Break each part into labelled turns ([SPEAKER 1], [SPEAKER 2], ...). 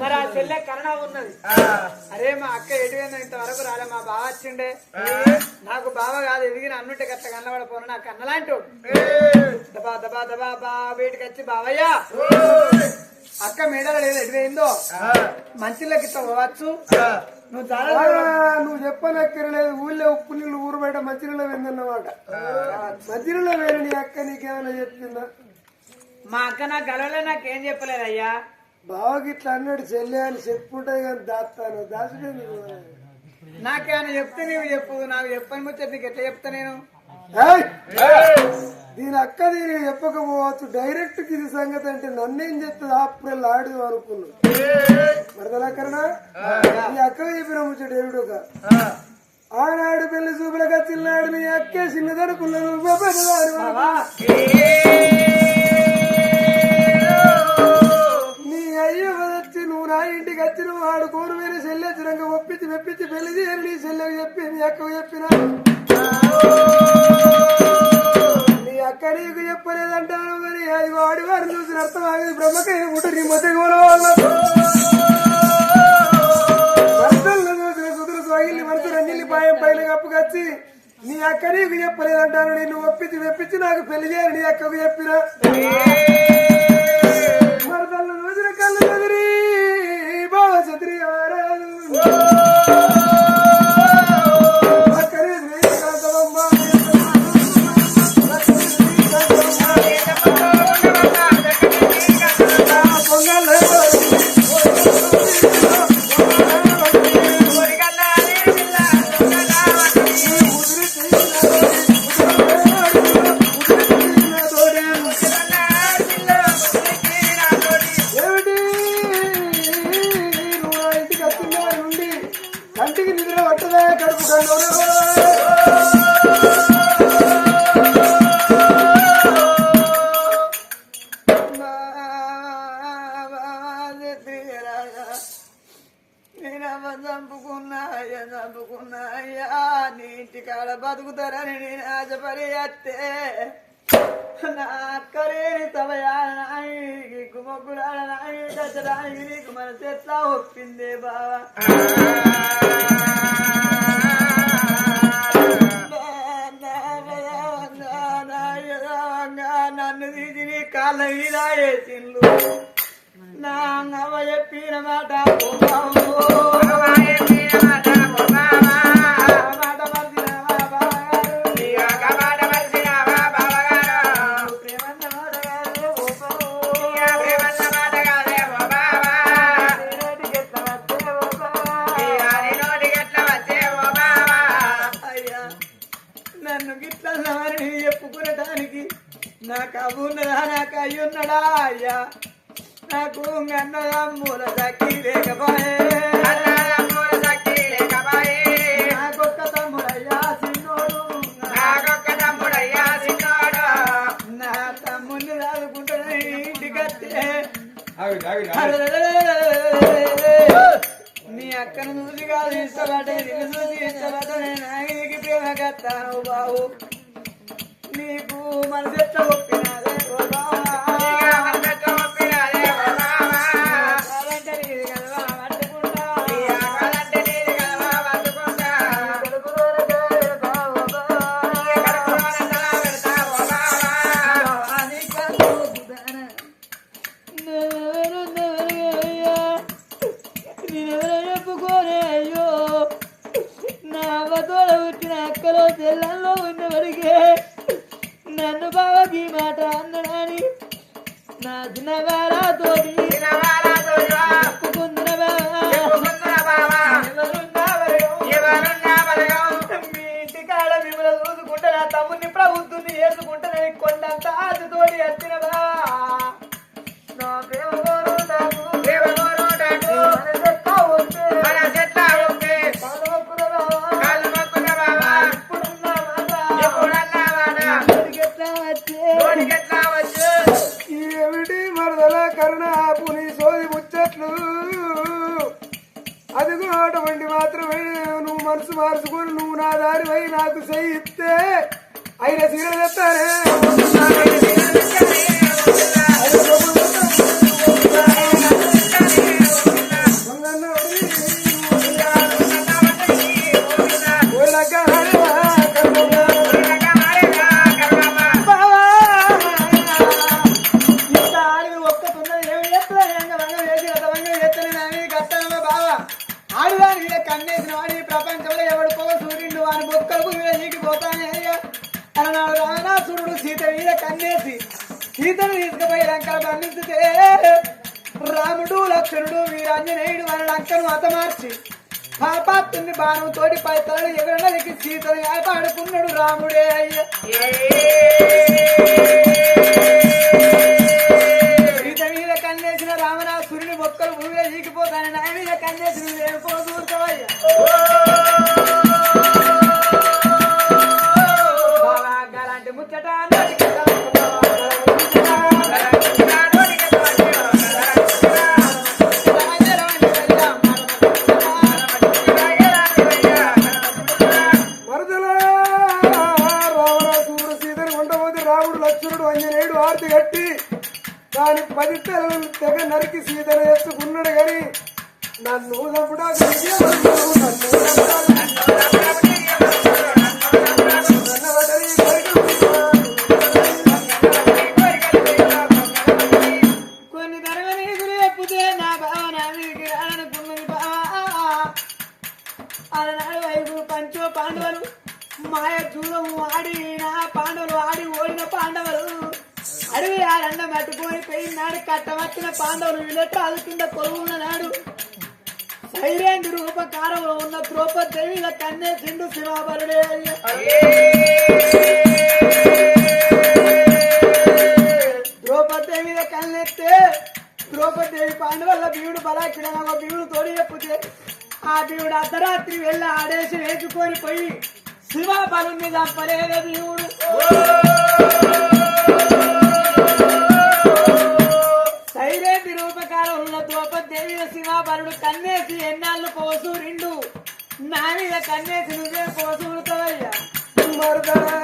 [SPEAKER 1] మరి ఆ చెల్లె కరుణ ఉన్నది. అరే మా అక్క ఎటువైందో ఇంతవరకు రాలే మా బావ వచ్చిండే. నాకు బావ కాదు ఎదిగిన అన్నుంటే గట్ట కన్నబడిపోను నాకు అన్నలాంటి దబా దబా దబా బా వీటికి వచ్చి బావయ్యా. అక్క మేడలో లేదు ఎటువైందో మంచిలోకి పోవచ్చు? నువ్వు చాలా
[SPEAKER 2] నువ్వు చెప్పనక్కర్లేదు ఊళ్ళో ఉప్పు నీళ్ళు ఊరు బయట వెందన్నమాట. మంచి నీళ్ళు వేరు నీ అక్క నీకేమైనా చెప్పిందా?
[SPEAKER 1] మా అక్క నాకు గలవలే నాకేం చెప్పలేదు అయ్యా
[SPEAKER 2] బావకి ఇట్లా అన్నాడు చెల్లె అని చెప్పుంటాయి కానీ దాస్తాను. దాచుడేందుకు
[SPEAKER 1] నాకేమైనా చెప్తే నీవు చెప్పు నాకు చెప్పని ముచ్చట నీకు ఎట్లా చెప్తా నేను?
[SPEAKER 2] ఏయ్! దీని అక్క దీనికి చెప్పకపోవచ్చు. డైరెక్ట్కి ఇది సంగతి అంటే నన్నేం చెప్తుంది ఆపురెల్ ఆడు అనుకున్నాను. మరదలక్కరనా నీ అక్క చెప్పిన ముచ్చట ఏమిడొక ఆనాడు పెళ్ళి చూపులకు వచ్చినాడు నీ అక్కే చిన్నదనుకున్నాను. నా ఇంటికి వచ్చిన వాడు కోరు వేరే చెల్లె తిరంగా ఒప్పించి మెప్పించి పెళ్ళి చేయని నీ చెల్లెకి చెప్పి నీ అక్కకు చెప్పిన. నీ అక్క నీకు చెప్పలేదంటాను మరి. అది వాడి వారిని చూసిన అర్థం ఆగదు. బ్రహ్మకే నీ మధ్య చూసిన సుతులు సోగిల్ని మనసు రంజిల్లి పాయం పైన కప్పుకొచ్చి నీ అక్క నీకు చెప్పలేదంటాను నిన్ను ఒప్పించి మెప్పించి నాకు పెళ్ళి చేయని నీ అక్కకు చెప్పిన. మరదలను నీ
[SPEAKER 1] బతుకుతారని నేను ఆశపడి అత్తే నా అక్కలేని తమయానికి గుమ్మగుడాడనాయి దచ్చడానికి నీకు మనసు ఎట్లా ఒప్పిందే బావా? చెప్పుకునటానికి నాకు అవ్వున్నదా నాకు అయ్యున్నడా అయ్యా? నాకు అన్నదమ్ముల దక్కి లేకపోయే. నీ అక్కను చూసి కాదు ఇష్టపడ్డే నిన్ను చూసి ఇష్టపడ్డే నాయనికి ప్రేమ కత్తాను బాబు నీకు మనసు ఎట్లా బాణం తోటి పైతలను ఎగరడానికి సీతను కాపాడుకున్నాడు రాముడే. రూపకారంలో ఉన్న ద్రౌపదేవి కన్నే సింధు శివాబరుడే ద్రౌపదేవి కన్నెత్తే ద్రౌపదేవి పాండవల్ల భీముడు బలాకిడ భీముడు తోడి చెప్పితే ఆ భీముడు అర్ధరాత్రి వెళ్ళి ఆడేసి వేసుకొని పోయి శివ మీద చంపలేదే భీముడు. సైలేంటి రూపకారం ఉన్న ద్రౌపదేవి శివాబలుడు కన్నేసి ఎన్నాళ్ళు పోసు రెండు. నా మీద కన్నేసి నువ్వే పోసు ఉడతావయ్యా
[SPEAKER 2] మరదలా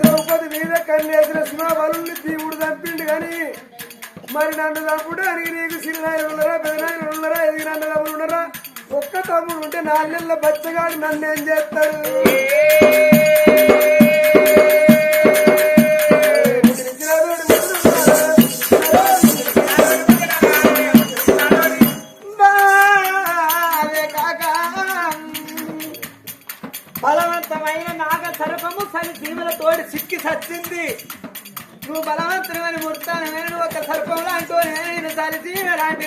[SPEAKER 2] ద్రౌపది మీద కన్యాసిన సింహాబలుని దేవుడు చంపిండు గాని మరి నన్ను చంపడానికి నీకు చిన్నాయన ఉన్నారా పెదనాయన ఉన్నారా? ఎదిగిన అన్నదమ్ములు ఉన్నారా ఒక్క తమ్ముడు ఉంటే నాలుగేళ్ళ బచ్చగాడు నన్ను ఏం చేస్తాడు
[SPEAKER 1] సచ్చింది. నువ్వు బలవంతమైన ముర్తాను నేను ఒక సర్పం లాంటి నేను సరి జీవ రాండి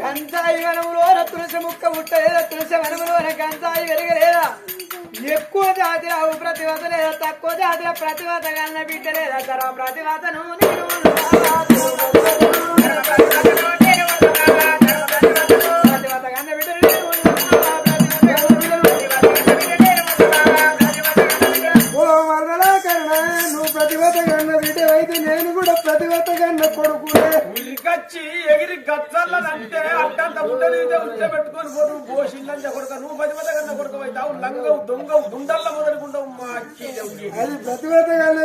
[SPEAKER 1] గంజాయి వనములో తులసి ముక్క పుట్టలేదా? తులసి వనములోన గంజాయి వెరగలేదా ఎక్కువ జాతి రావు ప్రతివత లేదా? తక్కువ జాతిలో ప్రతివత కన్న బిడ్డ లేదా? తర ప్రతివతను నేను
[SPEAKER 3] లంగవు దొంగవు మొదలుకుంటావు మా.
[SPEAKER 2] అది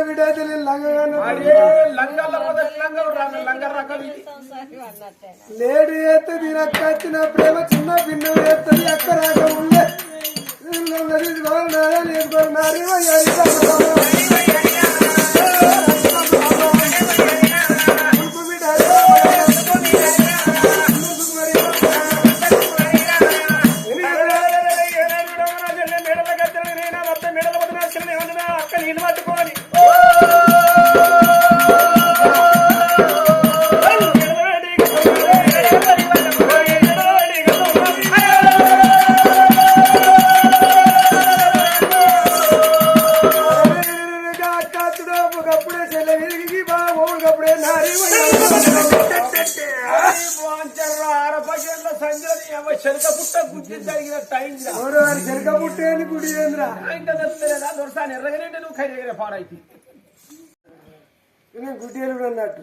[SPEAKER 2] బిడ్డ అయితే నేను లంగగాను
[SPEAKER 3] అరే లంగల్ల మొదటి లంగలు రా లంగ రకం ఇది
[SPEAKER 2] లేడు చేస్తే దీని అక్క వచ్చిన ప్రేమ చిన్న భిన్న చేస్తుంది అక్క రాక ఉండే.
[SPEAKER 3] అక్క
[SPEAKER 2] ఒకప్పుడే చెల్లె విరిగి బాబు ఒకప్పుడే నారి
[SPEAKER 3] చెరక
[SPEAKER 2] పుట్టేది గుడి ఏంద్రా
[SPEAKER 3] దొరసాని ఎర్రగనేంటే నువ్వు ఖైదగిన పాడైతే
[SPEAKER 2] నేను గుడ్డేలు అన్నట్టు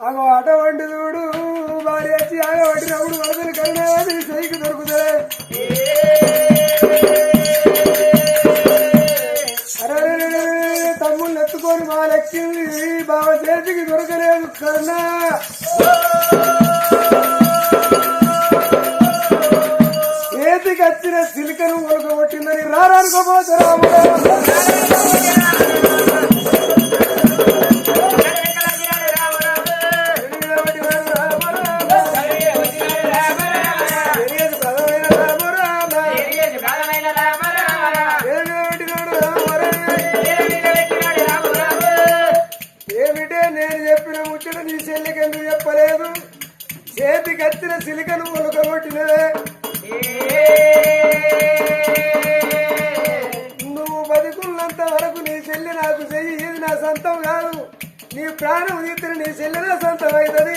[SPEAKER 2] అగో ఆట వంటి చూడు భార్య వచ్చి ఆగ పట్టినప్పుడు వరదలు కరుణాది సైకి దొరుకుతాయి. పోని ఎత్తుకొని మా లెక్కింది బావ చేతికి దొరకలేదు కరుణ. చేతికి వచ్చిన సిలికను కొనుకోబట్టిందని రారనుకోబోతు నాకు చెయ్యి ఇది నా సొంతం కాదు. నీ ప్రాణం తీసిన నీ చెల్లి సొంతం అవుతుంది.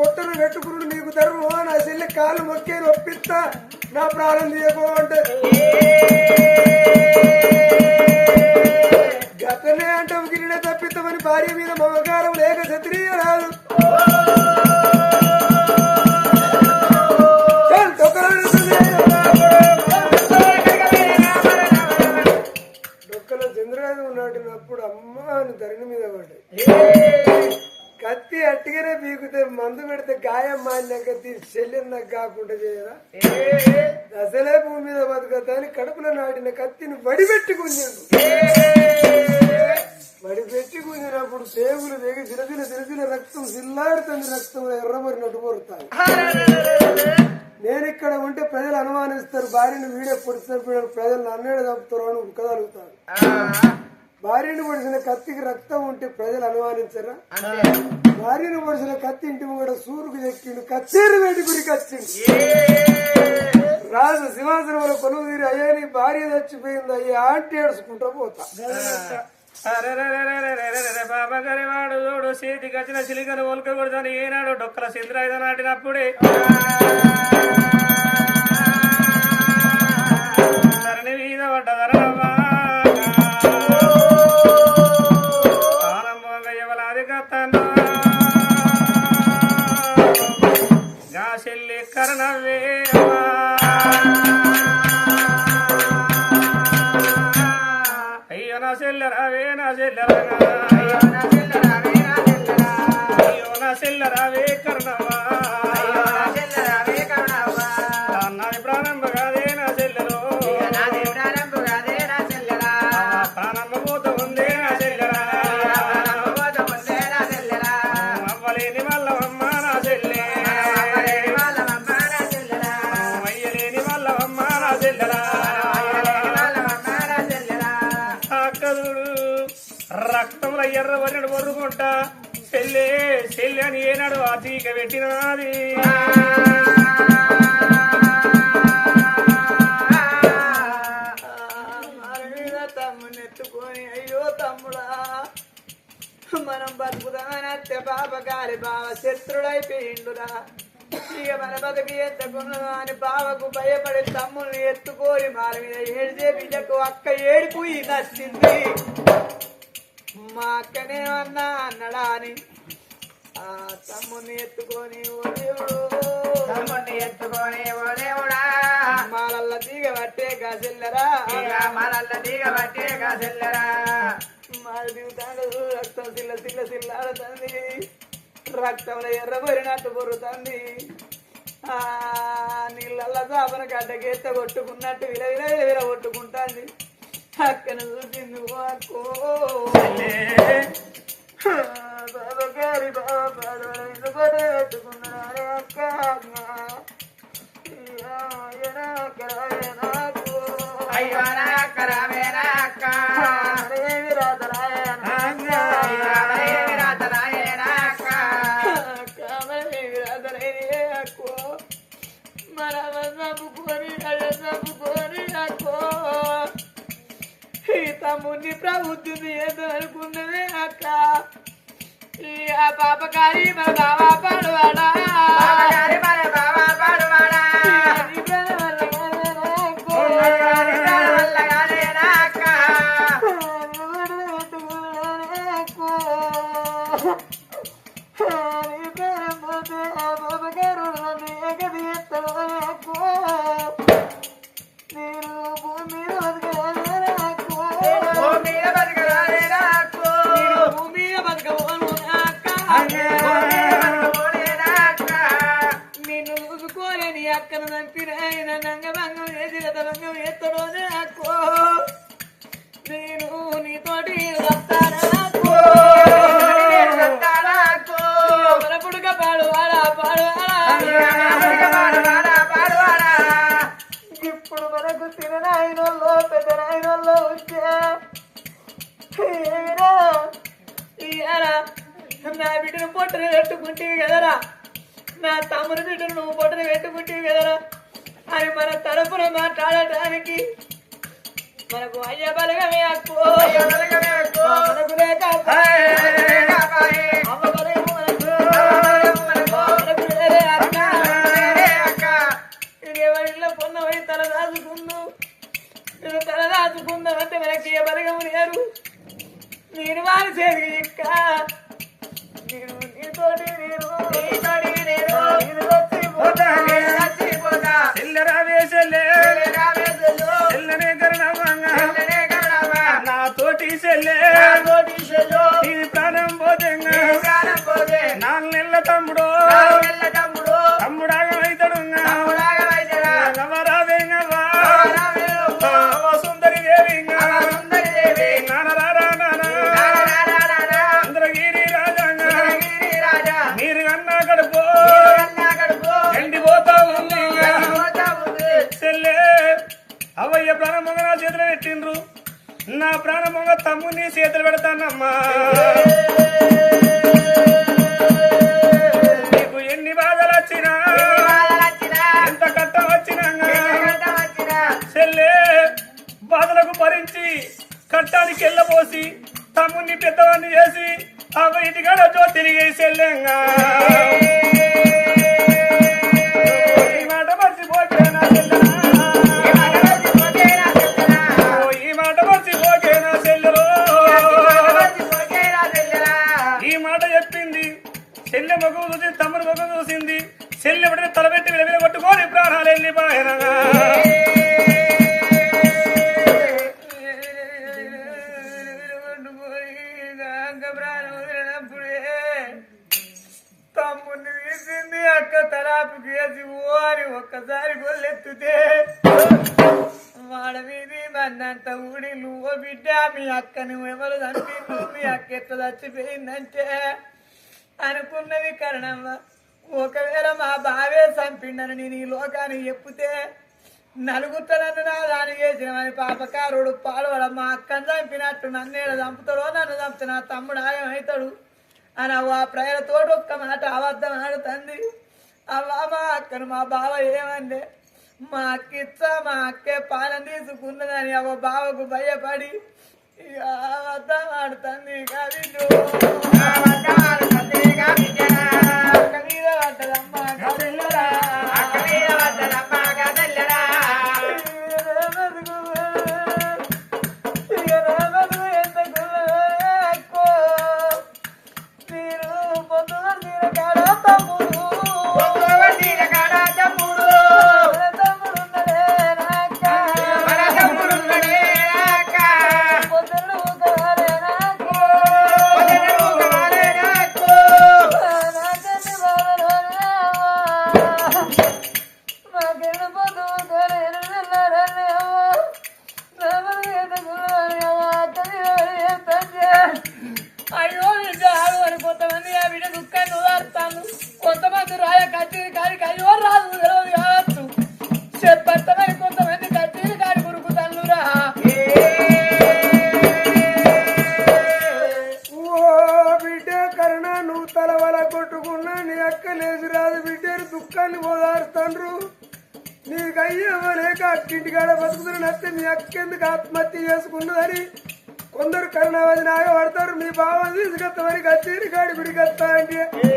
[SPEAKER 2] పొట్టను పెట్టుకుని నీకు ధర్మమా నా చెల్లి కాలు మొక్కే నొప్పిస్తా నా ప్రాణం తీయకో అంటే నాకు కాకుండా చేయరా? అసలే భూమి మీద బతుకతా అని కడుపులో నాటిన కత్తిని వడిపెట్టి గుంజాడు వడిపెట్టి గుంజినప్పుడు పేగులు వేగి సిరసిల సిరసిల రక్తం సిల్లాడుతుంది రక్తం ఎర్రబడినట్టు కొరుతాను నేను ఇక్కడ ఉంటే ప్రజలు అనుమానిస్తారు భార్యను వీడే పొడిస్తారు ప్రజలు నన్నేడు చంపుతారు అని ఉక్కగలుగుతాను భార్యను పొడిచిన కత్తికి రక్తం ఉంటే ప్రజలు అనుమానించరా? భార్యను పొడిచిన కత్తి ఇంటి కూడా సూరుకు చెక్కిండు కచ్చేరు వేటి గురికి వచ్చిండు. రాజు సింహాసనంలో కొలువు తీరి అయ్యా నీ భార్య చచ్చిపోయింది అయ్యా ఆంటీ ఏడుచుకుంటా పోతా.
[SPEAKER 3] గారి వాడు చూడు చేతికి వచ్చిన చిలికను ఒలక కొడతాను ఏనాడు డొక్కల సింద్రాయుధ నాటినప్పుడే. రక్తంలో ఎర్ర వరినడు వరుకుంటా చెల్లే. చెల్లె అని ఏనాడు ఆ తీక
[SPEAKER 1] మనం బతుకుదామని అత్తే బాబ గారి బావ శత్రుడైపోయిండురా ఇక మన బతుకు ఎత్తకున్నదా అని బావకు భయపడి తమ్ముల్ని ఎత్తుకొని మారి మీద ఏడిచే బిడ్డకు అక్క ఏడుపు ఈ నచ్చింది. మా అక్కనేమన్నా అన్నడా అని. ఆ తమ్ముని ఎత్తుకొని ఓ దేవుడు.
[SPEAKER 4] ఎత్తుకొని ఓ దేవుడా.
[SPEAKER 1] మాలల్ల దిగ పట్టే గజల్లరా.
[SPEAKER 4] ఇక మనల్ల దిగబట్టే కసెల్లరా
[SPEAKER 1] మాది దిగుతాడు రక్తం సిల్ల సిల్ల సిల్లాడుతుంది. రక్తంలో ఎర్రబరినట్టు పొరుతుంది ఆ నీళ్ళల్లో చాపన గడ్డకేత్త కొట్టుకున్నట్టు విల విల విల విల కొట్టుకుంటాంది. అక్కను చూసింది ఓ గారి బాబా ఇందుకోటే ముని ప్రభుత్వం ఏదో అనుకున్నదే అక్క. పాపకారి మన బాబా పడవాడా? పొట్టని పెట్టుకుంటేవి కదరా? నా తమ్ముని బిడ్డను నువ్వు పొట్టని పెట్టుకుంటేవి కదరా? అని మన తరపున మాట్లాడటానికి మనకు అయ్య బలగమే అక్కు మనకు లేక అమ్మ బలగము తల దాచుకుందు. తల దాచుకుందామంటే మనకి ఏ బలగము లేరు. నేను వారి చేరి
[SPEAKER 3] ఇది ప్రాణం పోతేంగా నాలుగు నెలల తమ్ముడు. నా ప్రాణముగా తమ్ముని చేతులు పెడతానమ్మా. నీకు ఎన్ని బాధలు వచ్చినా ఎంత కట్టం వచ్చినా చెల్లె బాధలకు భరించి కట్టానికి వెళ్ళబోసి తమ్ముని పెద్దవాడిని చేసి అవ ఇంటికాడ తిరిగి చెల్లెంగా
[SPEAKER 1] ఒక్కసారి గొల్లెత్తుతే. వాడ మీది మన్నంత ఊడి నువ్వు బిడ్డ మీ అక్క నువ్వు ఎవరు మీ అక్క ఎట్లా చచ్చిపోయిందంటే అనుకున్నది కరణమ్మ ఒకవేళ మా బావే చంపిండని నేను ఈ లోకానికి చెప్తే నలుగుతానన్ను నా దాని చేసిన పాపకారుడు పాడవడ మా అక్కని చంపినట్టు నన్నేడ చంపుతాడో నన్ను చంపుతా నా తమ్ముడు ఆయమవుతాడు అని అవ్వ ప్రజలతోటి ఒక్క మాట అబద్ధం ఆడుతుంది. అవ్వ మా అక్కను మా బావ ఏమండే మా అక్కిచ్చ మా అక్కే పాలన తీసుకున్నదని అవ్వ బావకు భయపడి ఇక అబద్ధం ఆడుతుంది కవి మీద పడ్డదమ్మా చెప్పట్టమని కొంతమంది కచ్చేరి కాడి కొరుకుతాను రా
[SPEAKER 2] ఓ బిడ్డ కరుణ నువ్వు తలవల కొట్టుకున్నా నీ అక్క లేచి రాదు బిడ్డను దుఃఖాన్ని ఓదారుతాండ్రు నీకు అయ్యేవలేక అక్కింటికాడ బతుకుతున్న నస్తే నీ అక్కెందుకు ఆత్మహత్య చేసుకున్నదని కొందరు కరుణావతి నాగపడతారు మీ బావ తీసుకొస్తామని కచ్చేరి కాడి గుడికి అంటే.